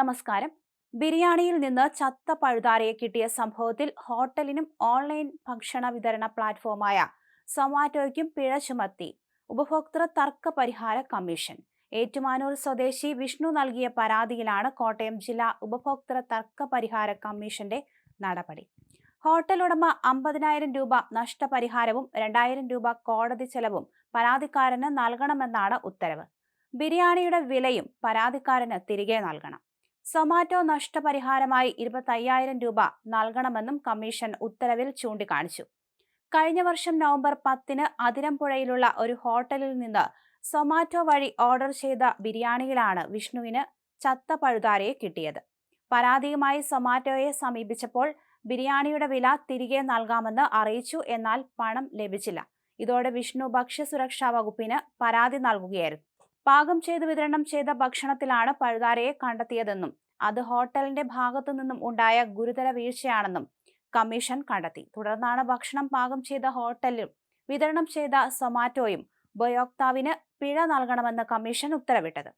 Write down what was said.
നമസ്കാരം. ബിരിയാണിയിൽ നിന്ന് ചത്ത പഴുതാരയെ കിട്ടിയ സംഭവത്തിൽ ഹോട്ടലിനും ഓൺലൈൻ ഭക്ഷണ വിതരണ പ്ലാറ്റ്ഫോമായ സൊമാറ്റോയ്ക്കും പിഴ ചുമത്തി. ഉപഭോക്തൃ തർക്ക പരിഹാര കമ്മീഷൻ. ഏറ്റുമാനൂർ സ്വദേശി വിഷ്ണു നൽകിയ പരാതിയിലാണ് കോട്ടയം ജില്ലാ ഉപഭോക്തൃ തർക്ക പരിഹാര കമ്മീഷന്റെ നടപടി. ഹോട്ടൽ ഉടമ അമ്പതിനായിരം രൂപ നഷ്ടപരിഹാരവും രണ്ടായിരം രൂപ കോടതി ചെലവും പരാതിക്കാരന് നൽകണമെന്നാണ് ഉത്തരവ്. ബിരിയാണിയുടെ വിലയും പരാതിക്കാരന് തിരികെ നൽകണം. സൊമാറ്റോ നഷ്ടപരിഹാരമായി ഇരുപത്തയ്യായിരം രൂപ നൽകണമെന്നും കമ്മീഷൻ ഉത്തരവിൽ ചൂണ്ടിക്കാണിച്ചു. കഴിഞ്ഞ വർഷം നവംബർ പത്തിന് അതിരമ്പുഴയിലുള്ള ഒരു ഹോട്ടലിൽ നിന്ന് സൊമാറ്റോ വഴി ഓർഡർ ചെയ്ത ബിരിയാണിയിലാണ് വിഷ്ണുവിന് ചത്ത പഴുതാരയെ കിട്ടിയത്. പരാതിയുമായി സൊമാറ്റോയെ സമീപിച്ചപ്പോൾ ബിരിയാണിയുടെ വില തിരികെ നൽകാമെന്ന് അറിയിച്ചു എന്നാൽ പണം ലഭിച്ചില്ല. ഇതോടെ വിഷ്ണു ഭക്ഷ്യസുരക്ഷാ വകുപ്പിന് പരാതി നൽകുകയായിരുന്നു. പാകം ചെയ്ത് വിതരണം ചെയ്ത ഭക്ഷണത്തിലാണ് പഴുതാരയെ കണ്ടെത്തിയതെന്നും അത് ഹോട്ടലിന്റെ ഭാഗത്തു നിന്നും ഉണ്ടായ ഗുരുതര വീഴ്ചയാണെന്നും കമ്മീഷൻ കണ്ടെത്തി. തുടർന്നാണ് ഭക്ഷണം പാകം ചെയ്ത ഹോട്ടലും വിതരണം ചെയ്ത സൊമാറ്റോയും ഉപയോക്താവിന് പിഴ നൽകണമെന്ന് കമ്മീഷൻ ഉത്തരവിട്ടത്.